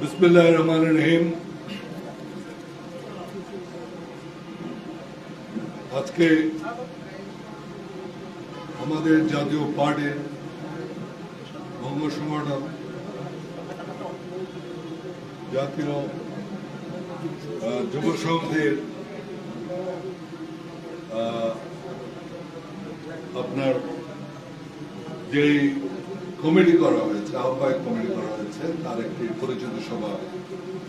বিসমিল্লাহ রহমান রহিম। আজকে আমাদের জাতীয় পার্টির অঙ্গ সংগঠন জাতীয় যুব সংঘের আপনার যেই কমিটি করা হয়েছে, আহ্বায়ক কমিটি করা হয়েছে, তার একটি পরিচিত সভা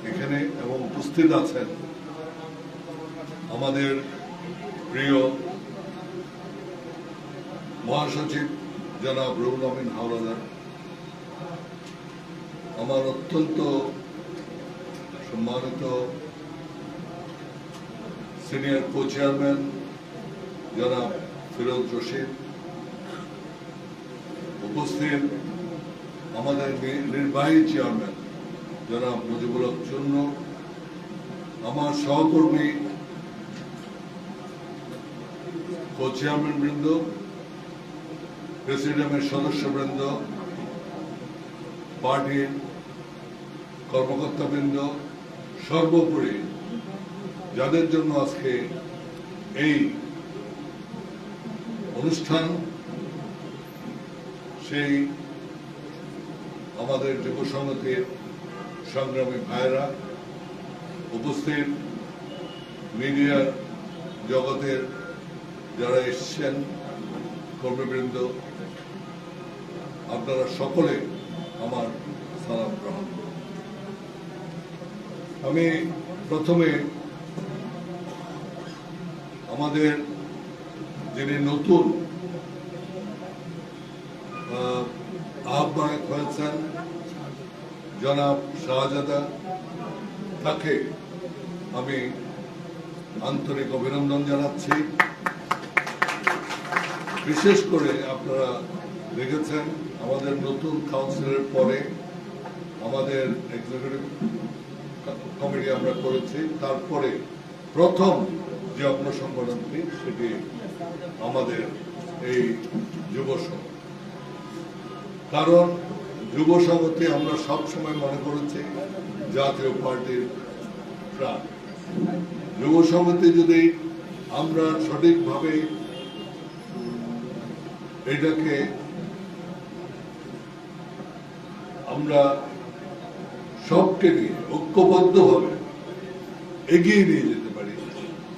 এখানে এবং উপস্থিত আছেন আমাদের প্রিয় মহাসচিব জনাব রুহুল আমিন হাওলাদার। আমার অত্যন্ত সম্মানিত সিনিয়র কো চেয়ারম্যান জনাব ফিরোজ রশিদ উপস্থিত আমাদের নির্বাহী চেয়ারম্যান, জনাব মুজিবুল হক আমার সহকর্মী কো চেয়ারম্যান বৃন্দ প্রেসিডিয়ামের সদস্যবৃন্দ পার্টির কর্মকর্তাবৃন্দ, সর্বোপরি যাদের জন্য আজকে এই অনুষ্ঠান সেই আমাদের যুব সংগঠের সংগ্রামী ভাইরা উপস্থিত মিডিয়ার জগতের যারা এসছেন, কর্মীবৃন্দ, আপনারা সকলে আমার সালাম গ্রহণ। আমি প্রথমে আমাদের যিনি নতুন জনাব শাহজাদা তাকে আমি আন্তরিক অভিনন্দন জানাচ্ছি। বিশেষ করে আপনারা দেখেছেন, আমাদের নতুন কাউন্সিলের পরে আমাদের এক্সিকিউটিভ কমিটি আমরা করেছি। তারপরে প্রথম যে অঙ্গ সংগঠনটি সেটি আমাদের এই যুব কারণ যুব সংগঠে আমরা সব সময় মনে করেছি জাতীয় পার্টির প্রাণ। যুব সংগঠে যদি আমরা সঠিকভাবে এটাকে আমরা সবকে নিয়ে ঐক্যবদ্ধভাবে এগিয়ে নিয়ে যেতে পারি,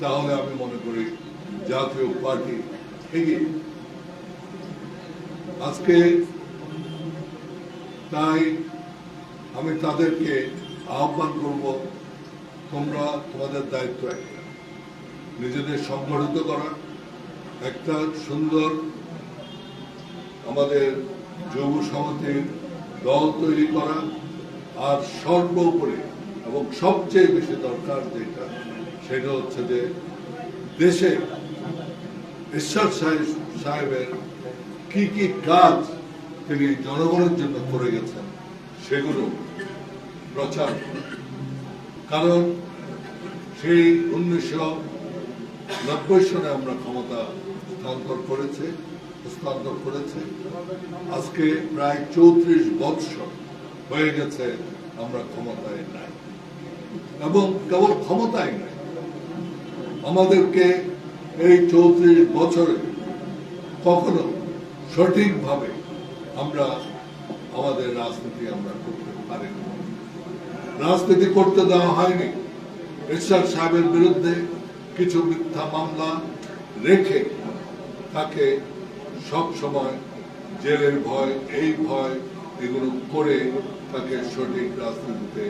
তাহলে আমি মনে করি জাতীয় পার্টি এগিয়ে। আজকে তাই আমি তাদেরকে আহ্বান করব, তোমরা তোমাদের দায়িত্ব একটা নিজেদের সংগঠিত করা। একটা সুন্দর আমাদের যুব সমিতির দল তৈরি করা। আর সর্বোপরি এবং সবচেয়ে বেশি দরকার যেটা, সেটা হচ্ছে যে দেশে ঈশ্বর সাহেব সাহেবের কি কি কাজ তিনি জনগণের জন্য করে গেছেন, সেগুলো প্রচার কারণ সেই উনিশশো নব্বই সনে আমরা ক্ষমতা হস্তান্তর করেছে হস্তান্তর করেছে। আজকে প্রায় চৌত্রিশ বৎসর হয়ে গেছে আমরা ক্ষমতায় নাই। এবং কেবল ক্ষমতায় নাই, আমাদেরকে এই চৌত্রিশ বছরে কখনো সঠিকভাবে আমরা, আমাদের রাজনীতি আমরা করতে পারিনি রাজনীতি করতে দেওয়া হয়নি ঈশ্বর সাহেবের বিরুদ্ধে কিছু মিথ্যা মামলা রেখে তাকে সব সময় জেলের ভয়, এই ভয় এগুলো করে তাকে সঠিক রাজনীতিতে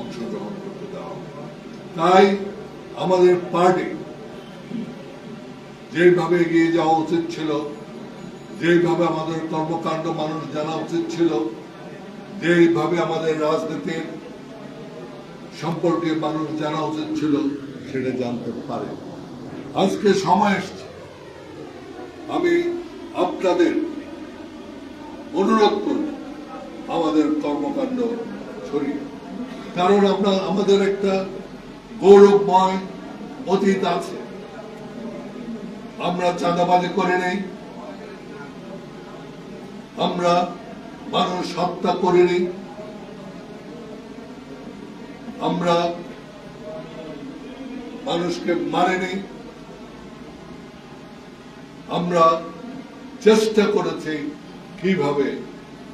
অংশগ্রহণ করতে দেওয়া। তাই আমাদের পার্টি যেভাবে এগিয়ে যাওয়া উচিত ছিল যেভাবে আমাদের কর্মকাণ্ড মানুষ জানা উচিত ছিল যেভাবে আমাদের রাজনীতির সম্পর্কে মানুষ জানা উচিত ছিল, সেটা জানতে পারে। আজকে সময় এসছে। আমি আপনাদের অনুরোধ করব আমাদের কর্মকাণ্ড ছড়িয়ে। কারণ আমরা, আমাদের একটা গৌরবময় অতীত আছে। আমরা চাঁদাবাজি করে নেই। আমরা মানুষ হত্যা করিনি। আমরা মানুষকে মারিনি। আমরা চেষ্টা করেছি কীভাবে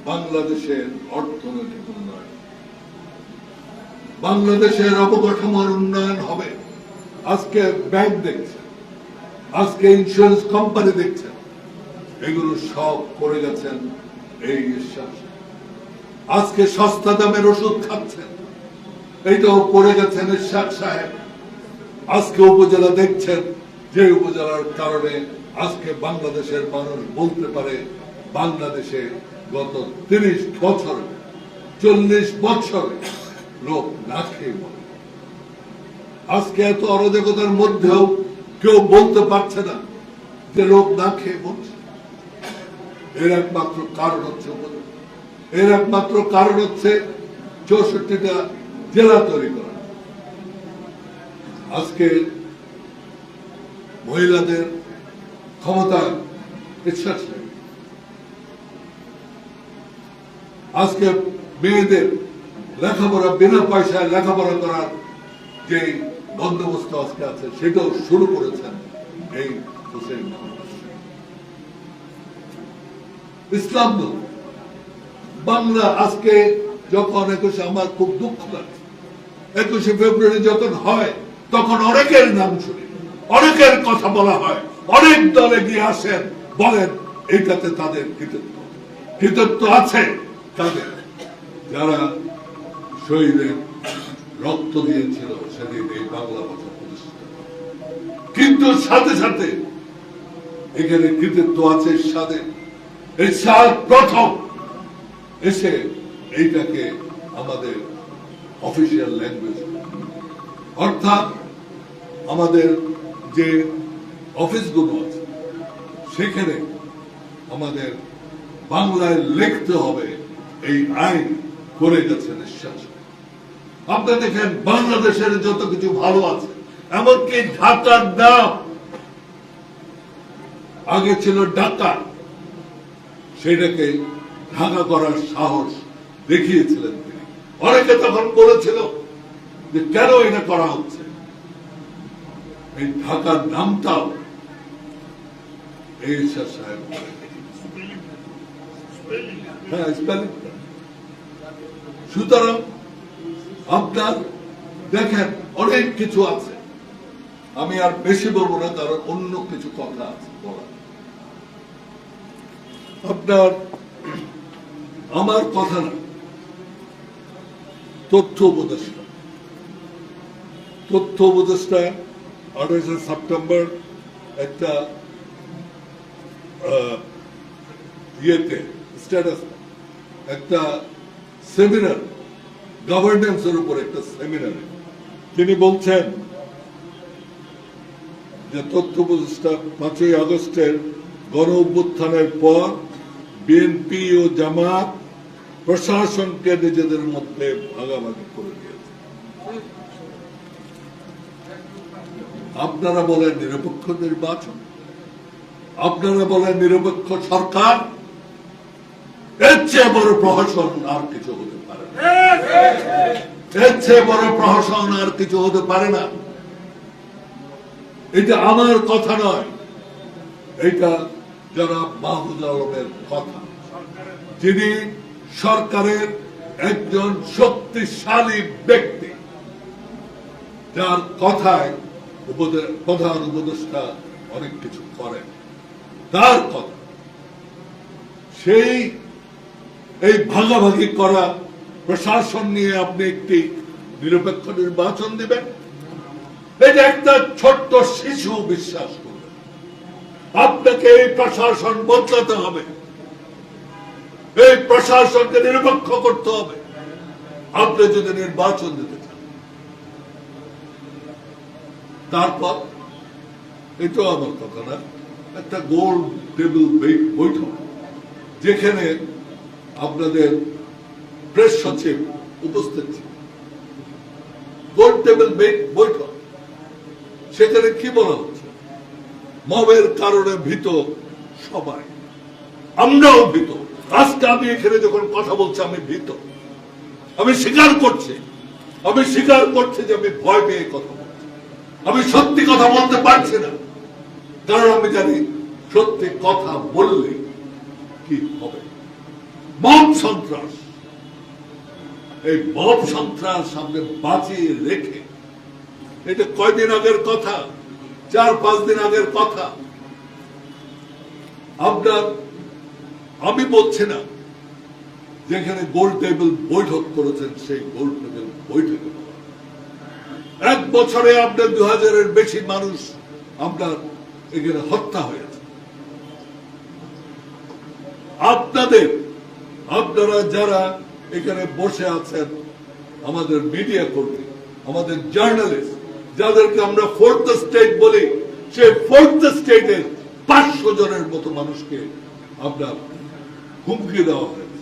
বাংলাদেশের অর্থনৈতিক উন্নয়ন। বাংলাদেশের অবকাঠামোর উন্নয়ন হবে। আজকে ব্যাংক দেখছে। আজকে ইন্স্যুরেন্স কোম্পানি দেখছেন এগুলো সব করে গেছেন এই বিশ্বাস আজকে সস্তা দামের ওষুধ খাচ্ছেন। এইটাও করে গেছেন ইশাক সাহেব। আজকে উপজেলা দেখছেন যে উপজেলার কারণে আজকে বাংলাদেশের মানুষ বলতে পারে বাংলাদেশে গত তিরিশ বছরে, চল্লিশ বছরে লোক না খেয়ে মরে। আজকে এত অরাজকতার মধ্যেও কেউ বলতে পারছে না যে লোক না খেয়ে মরছে। এর একমাত্র কারণ হচ্ছে এর একমাত্র কারণ হচ্ছে চৌষট্টিটা জেলা তৈরি করা। আজকে মহিলাদের ক্ষমতা বিশ্বাস নেই আজকে মেয়েদের লেখাপড়া, বিনা পয়সায় লেখাপড়া করার যে বন্দোবস্ত আজকে আছে, সেটাও শুরু করেছেন এই হোসেন মোহাম্মদ। ইসলাম দল বাংলা আজকে যখন একুশে আমার খুব দুঃখ লাগে। একুশে ফেব্রুয়ারি যখন হয়, তখন অনেকের নাম শুনি, অনেকের কথা বলা হয়, অনেক দলে গিয়ে আসেন, বলেন এটাতে তাদের কৃতিত্ব কৃতিত্ব আছে তাদের। যারা শহীদের রক্ত দিয়েছিল সেদিন এই বাংলা ভাষা প্রতিষ্ঠিত। কিন্তু সাথে সাথে এখানে কৃতিত্ব আছে সাথে এই প্রথম এসে এইটাকে আমাদের অফিসিয়াল ল্যাঙ্গুয়েজ অর্থাৎ আমাদের যে অফিসগুলো আছে, সেখানে আমাদের বাংলায় লিখতে হবে এই আইন করে গেছে নিঃশ্বাস। আপনি দেখেন, বাংলাদেশের যত কিছু ভালো আছে, এমনকি ঢাকার নাম। আগে ছিল ঢাকা সেটাকে ঢাকা করার সাহস দেখিয়েছিলেন তিনি। অনেকে তখন বলেছিল যে কেন এটা করা হচ্ছে? এই ঢাকার নামটাও হ্যাঁ সুতরাং আপনার দেখেন অনেক কিছু আছে। আমি আর বেশি বলব না, কারণ অন্য কিছু কথা আছে বলার। আপনার আমার কথা না, তথ্য উপদেষ্টা। তথ্য উপদেষ্টা আঠাশে সেপ্টেম্বর একটা ইয়েতে স্ট্যাটাস একটা সেমিনার গভর্নেন্সের উপর একটা সেমিনারে তিনি বলছেন যে তথ্য উপদেষ্টা পাঁচই আগস্টের গণ অভ্যুত্থানের পর বিএনপি ও জামাত প্রশাসনকে নিজেদের মধ্যে ভাগাভাগি করে দিয়েছে। আপনারা বলেন নিরপেক্ষ নির্বাচন? আপনারা বলেন নিরপেক্ষ সরকার? এর চেয়ে বড় প্রহসন আর কিছু হতে পারে এর চেয়ে বড় প্রহসন আর কিছু হতে পারে না। এটা আমার কথা নয়। এটা যারা মাহমুদ আলমের কথা। যিনি সরকারের একজন শক্তিশালী ব্যক্তি, যার কথায় প্রধান উপদেষ্টা অনেক কিছু করেন। তার কথা, সেই, এই ভাগাভাগি করা প্রশাসন নিয়ে আপনি একটি নিরপেক্ষ নির্বাচন দিবেন? এটা একটা ছোট্ট শিশু বিশ্বাস আপনাকে এই প্রশাসন বদলাতে হবে। এই প্রশাসনকে নিরপেক্ষ করতে হবে। আপনি যদি নির্বাচন দিতে চান। তারপর, এটাও আমার কথা না, একটা গোল টেবিল বৈঠক, যেখানে আপনাদের প্রেস সচিব উপস্থিত ছিল গোল টেবিল বৈঠক, সেখানে কি বলা মবের কারণে ভীত সবাই। আমরাও ভীত। আজকে আমি এখানে যখন কথা বলছি, আমি ভীত। আমি স্বীকার করছি। আমি স্বীকার করছি যে আমি ভয় পেয়ে কথা বলছি। আমি সত্যি কথা বলতে পারছি না। কারণ আমি জানি সত্যি কথা বললে কি হবে। মব সন্ত্রাস। এই মব সন্ত্রাস সামনে বাঁচিয়ে রেখে, এটা কয়দিন আগের কথা? চার, পাঁচ দিন আগের কথা। আপনার, আমি বলছি না, যেখানে গোল টেবিল বৈঠক করেছেন, সেই গোল টেবিল বৈঠকে এক বছরে আপনার দু হাজারের বেশি মানুষ আপনার এখানে হত্যা হয়েছে। আপনাদের, আপনারা যারা এখানে বসে আছেন, আমাদের মিডিয়া কর্মী, আমাদের জার্নালিস্ট যাদেরকে আমরা ফোর্থ স্টেট বলি, সেই ফোর্থ স্টেটের পাঁচশো জনের মতো মানুষকে আপনার হুমকি দেওয়া হয়েছে।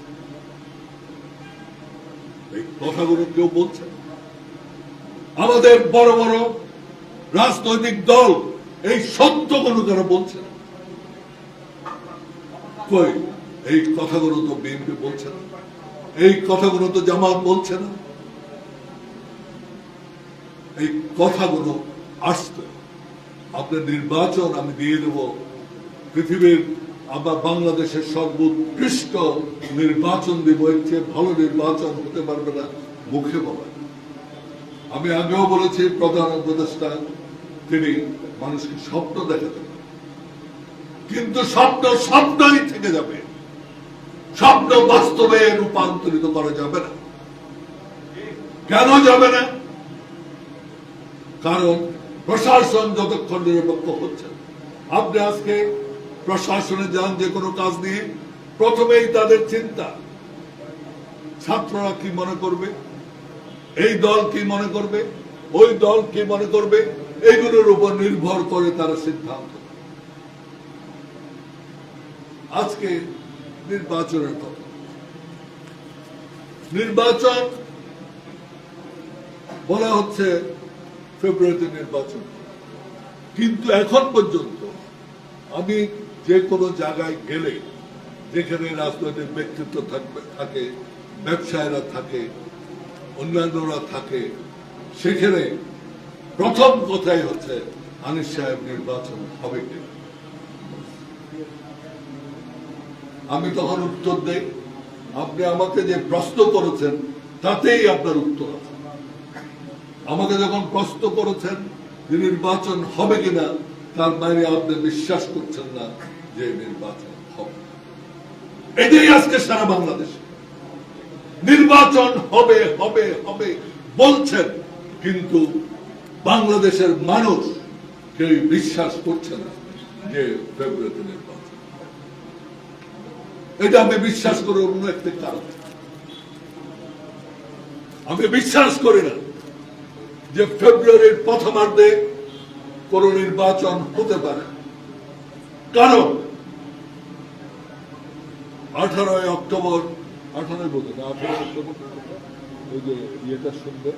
এই কথাগুলো কেউ বলছে আমাদের বড় বড় রাজনৈতিক দল এই সত্যগুলো তারা বলছে এই কথাগুলো তো বিএনপি বলছে না। এই কথাগুলো তো জামাত বলছে না। এই কথাগুলো আসতে আপনার নির্বাচন আমি দিয়ে দেব। পৃথিবীর আবার বাংলাদেশের সর্বোৎকৃষ্ট নির্বাচন দেব। এর চেয়ে ভালো নির্বাচন হতে পারবে না মুখে বলা। আমি আগেও বলেছি, প্রধান উপদেষ্টা, তিনি মানুষকে স্বপ্ন দেখাতে। কিন্তু স্বপ্ন স্বপ্নই থেকে যাবে। স্বপ্ন বাস্তবে রূপান্তরিত করা যাবে না। কেন যাবে না? কারণ প্রশাসন যতক্ষণ নিরপেক্ষ হচ্ছে। আপনি আজকে প্রশাসনে যান, যে কোনো কাজ নিয়ে, প্রথমেই তাদের চিন্তা, ছাত্ররা কি মনে করবে? এই দল কি মনে করবে? ওই দল কি মনে করবে? এইগুলোর উপর নির্ভর করে তারা সিদ্ধান্ত আজকে নির্বাচনের কথা। নির্বাচন বলা হচ্ছে ফেব্রুয়ারিতে নির্বাচন। কিন্তু এখন পর্যন্ত আমি যে কোনো জায়গায় গেলে যেখানে রাজনৈতিক ব্যক্তিত্ব থাকবে, থাকে, ব্যবসায়ীরা থাকে, অন্যান্যরা থাকে, সেখানে প্রথম কথাই হচ্ছে আনিস সাহেব নির্বাচন হবে কি আমি তখন উত্তর দেই। আপনি আমাকে যে প্রশ্ন করেছেন, তাতেই আপনার উত্তর আছে। আমাকে যখন প্রশ্ন করেছেন যে নির্বাচন হবে কিনা, তার বাইরে আপনি বিশ্বাস করছেন না যে নির্বাচন হবে। এটাই আজকে সারা বাংলাদেশ। নির্বাচন হবে হবে হবে বলছেন, কিন্তু বাংলাদেশের মানুষ কেউ বিশ্বাস করছে না যে ফেব্রুয়ারিতে নির্বাচন এটা আমি বিশ্বাস করি অন্য একটি কারণ। আমি বিশ্বাস করি না যে ফেব্রুয়ারির প্রথমার্ধে কোন নির্বাচন হতে পারে। কারণ আঠারোই অক্টোবর, আঠারোই বলতে না, আঠারোই অক্টোবর ওই যে ইয়েটা শুনবে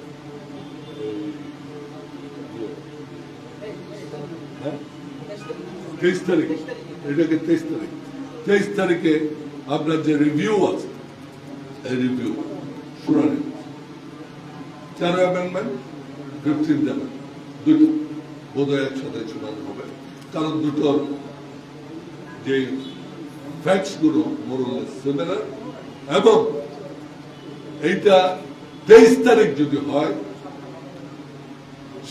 হ্যাঁ? তেইশ তারিখ। এটাকে তেইশ তারিখ? তেইশ তারিখে আপনার যে রিভিউ আছে রিভিউ শুনানি। অ্যামেন্ডমেন্ট ফিফটিন অ্যামেন্ডমেন্ট দুটো বোধহয় একসাথে শুনানি হবে। কারণ দুটোর যে ফ্যাক্টসগুলো মোরলে সিমিলার এবং এইটা তেইশ তারিখ যদি হয়,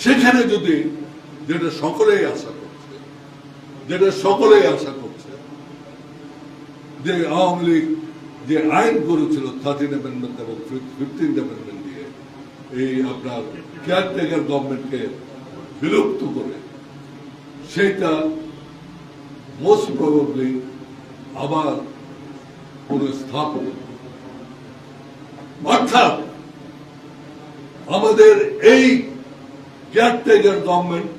সেখানে যদি যেটা সকলেই আশা করছে, যেটা সকলেই আশা করছে, যে আওয়ামী লীগ যে আইন করেছিল থার্টিন অ্যামেন্ডমেন্ট এবং ফিফটিন অ্যামেন্ডমেন্ট দিয়ে, এই আপনার কেয়ারটেকার গভর্নমেন্টকে বিলুপ্ত করে, সেটা মোস্ট প্রবাবলি আবার পুনঃস্থাপন অর্থাৎ আমাদের এই কেয়ারটেকার গভর্নমেন্ট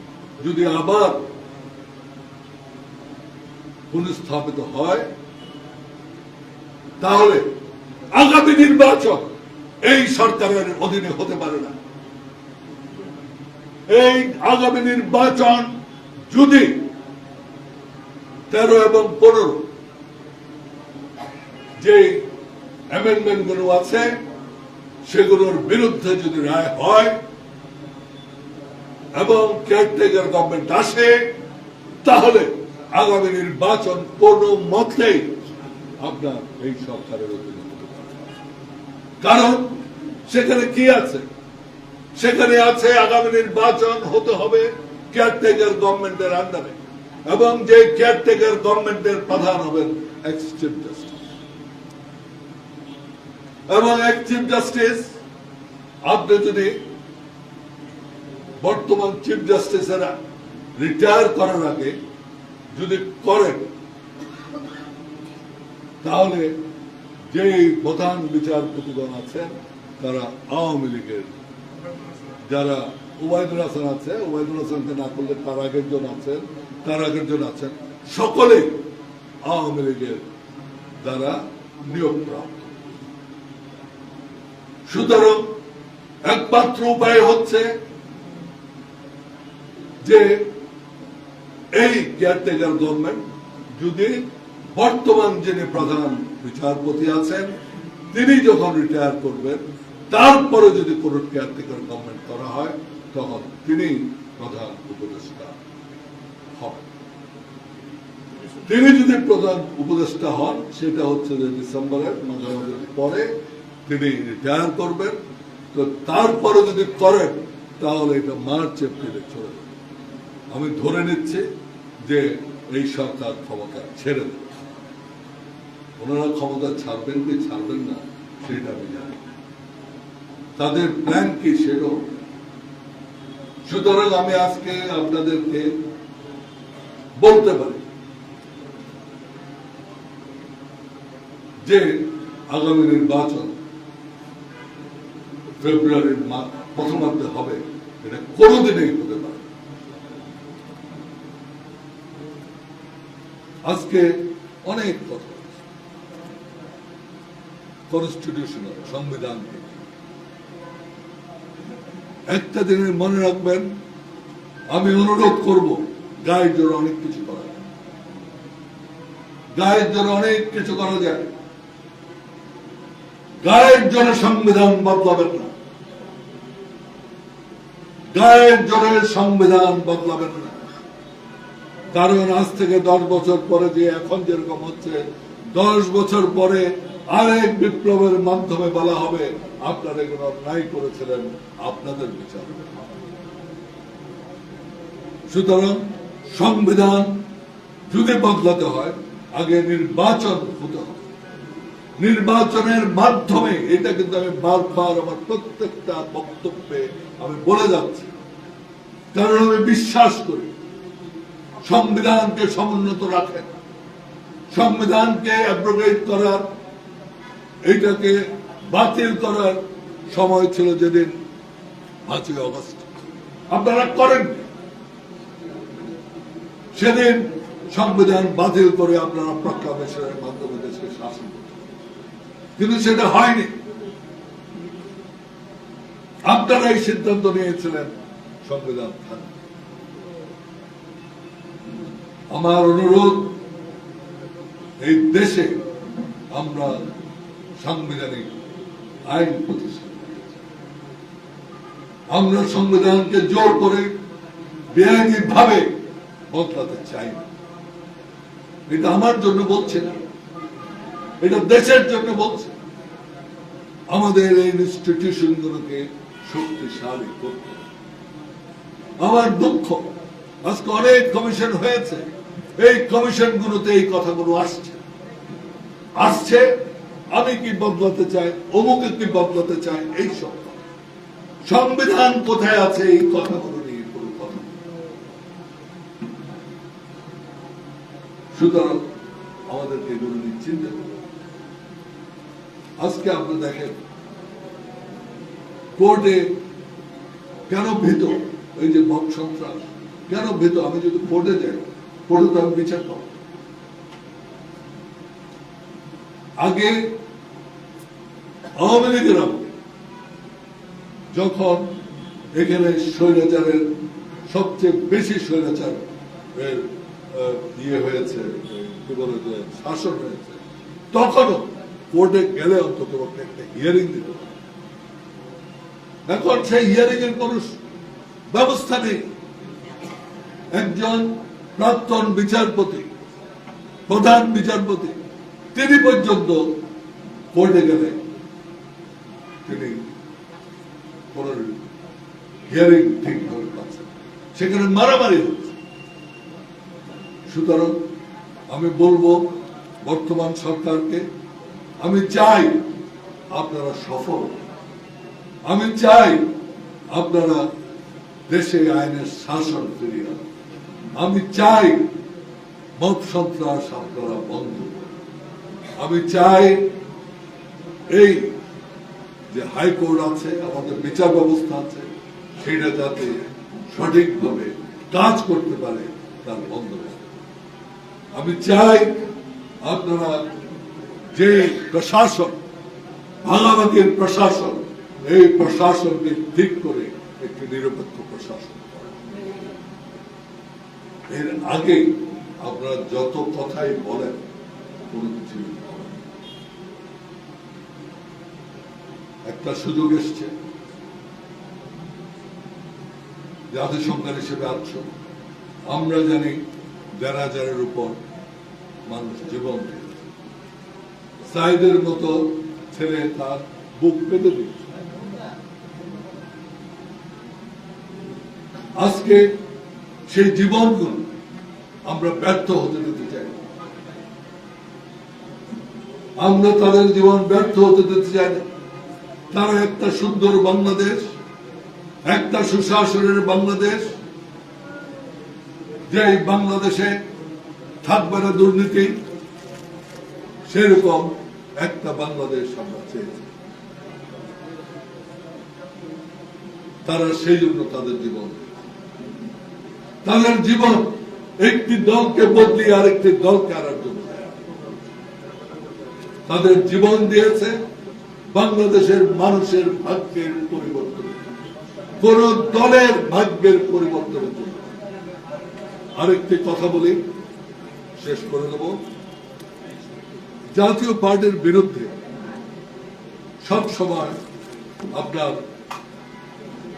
যদি আবার পুনঃস্থাপিত হয়, তাহলে আগামী নির্বাচন এই সরকারের অধীনে হতে পারে না। এই আগামী নির্বাচন যদি তেরো এবং পনেরো যে অ্যামেন্ডমেন্টগুলো আছে, সেগুলোর বিরুদ্ধে যদি রায় হয় এবং কেয়ারটেকার গভর্নমেন্ট আসে, তাহলে আগামী নির্বাচন কোনো মতেই আপনার এই সরকারের অধীনে কারণ সেখানে কি আছে? সেখানে আছে আগামী নির্বাচন হতে হবে কেয়ারটেকার গভর্নমেন্টের আন্ডারে এবং যে কেয়ারটেকার গভর্নমেন্টের প্রধান হবেন এক্স চিফ জাস্টিস এবং এক চিফ জাস্টিস আপনি যদি বর্তমান চিফ জাস্টিসেরা রিটায়ার করার আগে যদি করেন, তাহলে যে প্রধান বিচারপতিগণ আছেন, তারা আওয়ামী লীগের যারা ওবায়দুল হাসান আছে ওবায়দুল হাসানকে না করলে তার আগের জন আছেন তার আগের জন আছেন। সকলে আওয়ামী লীগের দ্বারা নিয়োগপ্রাপ্ত। সুতরাং একমাত্র উপায় হচ্ছে যে এই কেয়ারটেকার গভর্নমেন্ট যদি বর্তমান যিনি প্রধান বিচারপতি আছেন, তিনি যখন রিটায়ার করবেন তারপরে যদি কোন কেয়ারটেকার গভর্নমেন্ট করা হয়, তখন তিনি প্রধান উপদেষ্টা হবেন। তিনি যদি প্রধান উপদেষ্টা হন, সেটা হচ্ছে যে ডিসেম্বরের মাঝামাঝি পরে তিনি রিটায়ার করবেন। তো তারপরে যদি করেন, তাহলে এটা মার্চ, এপ্রিলে চলে যাবে। আমি ধরে নিচ্ছি যে এই সরকার ক্ষমতা ছেড়ে দেবে ওনারা ক্ষমতা ছাড়বেন কি ছাড়বেন না, সেটা আমি জানি। তাদের প্ল্যান কি সেটাও সুতরাং আমি আজকে আপনাদেরকে বলতে পারি যে আগামী নির্বাচন ফেব্রুয়ারির প্রথমার্ধে হবে। এটা কোনোদিনই হতে পারে আজকে অনেক কথা কনস্টিটিউশনাল সংবিধান নিয়ে। একটা দিনের মনে রাখবেন, আমি অনুরোধ করব, গায়ের জন্য অনেক কিছু করা যায়। গায়ের জন্য অনেক কিছু করা যায়। গায়ের জন্য সংবিধান বদলাবেন না। গায়ের জন্য সংবিধান বদলাবেন না। কারণ আজ থেকে দশ বছর পরে যে এখন যেরকম হচ্ছে, দশ বছর পরে আরেক বিপ্লবের মাধ্যমে বলা হবে, আপনারা এগুলো অন্যায় করেছিলেন, আপনাদের বিচার সুতরাং সংবিধান যদি বদলাতে হয়, আগে নির্বাচন হতে হবে। নির্বাচনের মাধ্যমে, এটা কিন্তু আমি বারবার আমার প্রত্যেকটা বক্তব্যে আমি বলে যাচ্ছি। কারণ আমি বিশ্বাস করি, সংবিধানকে সমুন্নত রাখেন সংবিধানকে অ্যাব্রোগেট করার এটাকে বাতিল করার সময় ছিল যেদিন পাঁচই অগস্ট আপনারা করেন। সেদিন সংবিধান বাতিল করে আপনারা প্রক্লামেশনের মাধ্যমে দেশকে শাসন কিন্তু সেটা হয়নি। আপনারা এই সিদ্ধান্ত নিয়েছিলেন, সংবিধান থাকবে। আমার অনুরোধ, এই দেশে আমরা সাংবিধানিক আইন প্রতিষ্ঠা। আমরা সংবিধানকে জোর করে বেআইনি ভাবে বদলাতে চাই এটা আমার জন্য বলছে না। এটা দেশের জন্য বলছে আমাদের এই ইনস্টিটিউশন গুলোকে শক্তিশালী করতে আমার দুঃখ, আজকে অনেক কমিশন হয়েছে। এই কমিশন গুলোতে এই কথাগুলো আসছে। আসছে আমি কি বদলাতে চাই? অমুকে কি বদলাতে চাই? এই সব। সংবিধান কোথায় আছে? এই কথাগুলো নিয়ে কোনো কথা সুতরাং আমাদেরকে এগুলো নিয়ে আজকে আপনি দেখেন, কোর্টে কেন ভীত? এই যে মত সন্ত্রাস, কেন ভীত? আমি যদি কোর্টে যাই, কোর্টে তো আমি বিচার পাবো। আগে আওয়ামী লীগের যখন এখানে স্বৈরাচারের সবচেয়ে বেশি স্বৈরাচার ইয়ে হয়েছে কি বলে যে শাসন হয়েছে, তখনও কোর্টে গেলে অন্তত একটা হিয়ারিং এখন সেই হিয়ারিং এর কোন ব্যবস্থা নেই। একজন প্রাক্তন বিচারপতি, প্রধান বিচারপতি, তিনি পর্যন্ত কোর্টে গেলে তিনি কোন হিয়ারিং ঠিকভাবে পাচ্ছেন না। সেখানে মারামারি হচ্ছে। সুতরাং আমি বলব, বর্তমান সরকারকে, আমি চাই আপনারা সফল আমি চাই আপনারা দেশে আইনের শাসন ফিরিয়ে আমি চাই মত সন্ত্রাস আপনারা বন্ধ আমি চাই এই যে হাইকোর্ট আছে, আমাদের বিচার ব্যবস্থা আছে, সেটা যাতে সঠিকভাবে কাজ করতে পারে, তার বন্দোবস্ত। আমি চাই আপনারা যে প্রশাসন ভাগাভাগির প্রশাসন, এই প্রশাসনকে ঠিক করে একটি নিরপেক্ষ প্রশাসন এর আগে আপনারা যত কথাই বলেন, কোনো কিছু হবে না। একটা সুযোগ এসছে। জাতিসংখ্যার হিসেবে আটশো আমরা জানি দেড় হাজারের উপর মানুষ জীবন সাইদের মতো ছেলে তার বুক পেতে আজকে সেই জীবনগুলো আমরা ব্যর্থ হতে দিতে চাই। আমরা তাদের জীবন ব্যর্থ হতে দিতে চাই না। তারা একটা সুন্দর বাংলাদেশ, একটা সুশাসনের বাংলাদেশ, যে বাংলাদেশে থাকবে না দুর্নীতি, সেরকম একটা বাংলাদেশ আমরা চেয়েছি তারা সেই জন্য তাদের জীবন তাদের জীবন একটি দলকে বদলি আরেকটি দলকে আনার জন্য। তাদের জীবন দিয়েছে বাংলাদেশের মানুষের ভাগ্যের পরিবর্তন। কোন দলের ভাগ্যের পরিবর্তন আরেকটি কথা বলি, শেষ করে দেব। জাতীয় পার্টির বিরুদ্ধে সব সময় আপনার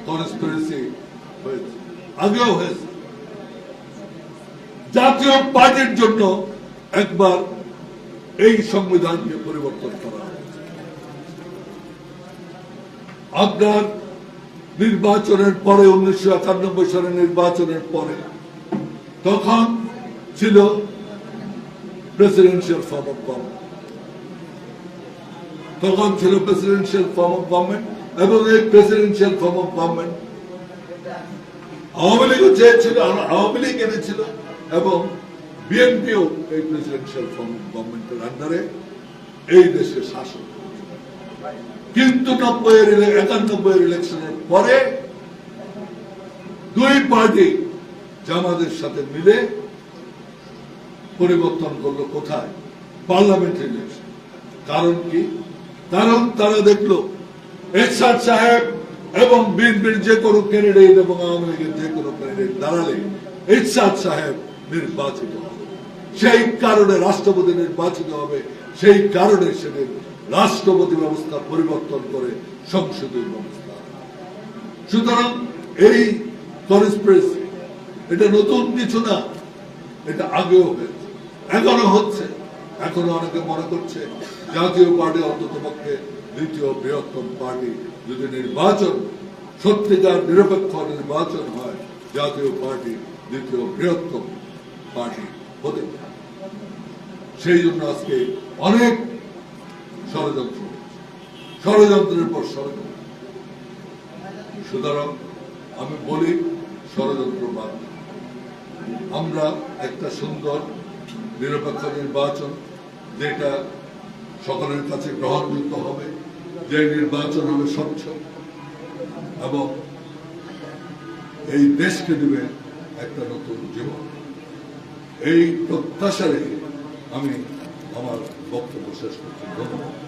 কনস্পিরেসি হয়েছে। আগেও হয়েছে। জাতীয় পার্টির জন্য একবার এই সংবিধানকে পরিবর্তন করা হয়েছে আপনার নির্বাচনের পরে, উনিশশো একানব্বই সালের নির্বাচনের পরে তখন ছিল প্রেসিডেন্সিয়াল ফর্ম অফ গভর্নমেন্ট তখন ছিল প্রেসিডেন্সিয়াল ফর্ম অফ গভর্নমেন্ট এবং এই presidential form of government Awami লীগও চেয়েছিল, আওয়ামী লীগ এনেছিল এবং বিএনপিও এই প্রেসিডেন্সিয়াল ফর্ম অফ গভর্নমেন্টের আন্ডারে এই দেশে শাসন। কিন্তু নব্বই একানব্বই ইলেকশনের পরে দুই পার্টি জামাতের সাথে মিলে পরিবর্তন করল কোথায়? পার্লামেন্টারি ইলেকশন কারণ কি? কারণ তারা দেখল এরশাদ সাহেব এবং বিএনপির যে কোনো ক্যান্ডিডেট এবং আওয়ামী লীগের যে কোনো ক্যান্ডিডেট দাঁড়ালে এরশাদ সাহেব নির্বাচিত হবে। সেই কারণে রাষ্ট্রপতি নির্বাচিত হবে, সেই কারণে সেদিন রাষ্ট্রপতি ব্যবস্থা পরিবর্তন করে সংসদীয় ব্যবস্থা। সুতরাং এই কনস্পিরেসি এটা নতুন কিছু না, এটা আগেও হয়েছে, এখনও হচ্ছে, এখনও অনেকে মনে করছে জাতীয় পার্টি অন্তত পক্ষে দ্বিতীয় বৃহত্তম পার্টি, যদি নির্বাচন, সত্যিকার নিরপেক্ষ নির্বাচন হয়, জাতীয় পার্টি দ্বিতীয় বৃহত্তম পার্টি হতে সেই জন্য আজকে অনেক ষড়যন্ত্র। ষড়যন্ত্রের পর ষড়যন্ত্র। সুতরাং আমি বলি, ষড়যন্ত্র বাদ আমরা একটা সুন্দর, নিরপেক্ষ নির্বাচন, যেটা সকলের কাছে গ্রহণযোগ্য হবে, যে নির্বাচন হবে স্বচ্ছ এবং এই দেশকে দেবে একটা নতুন জীবন। এই প্রত্যাশারে আমি আমার বক্তব্য শেষ করছি ধন্যবাদ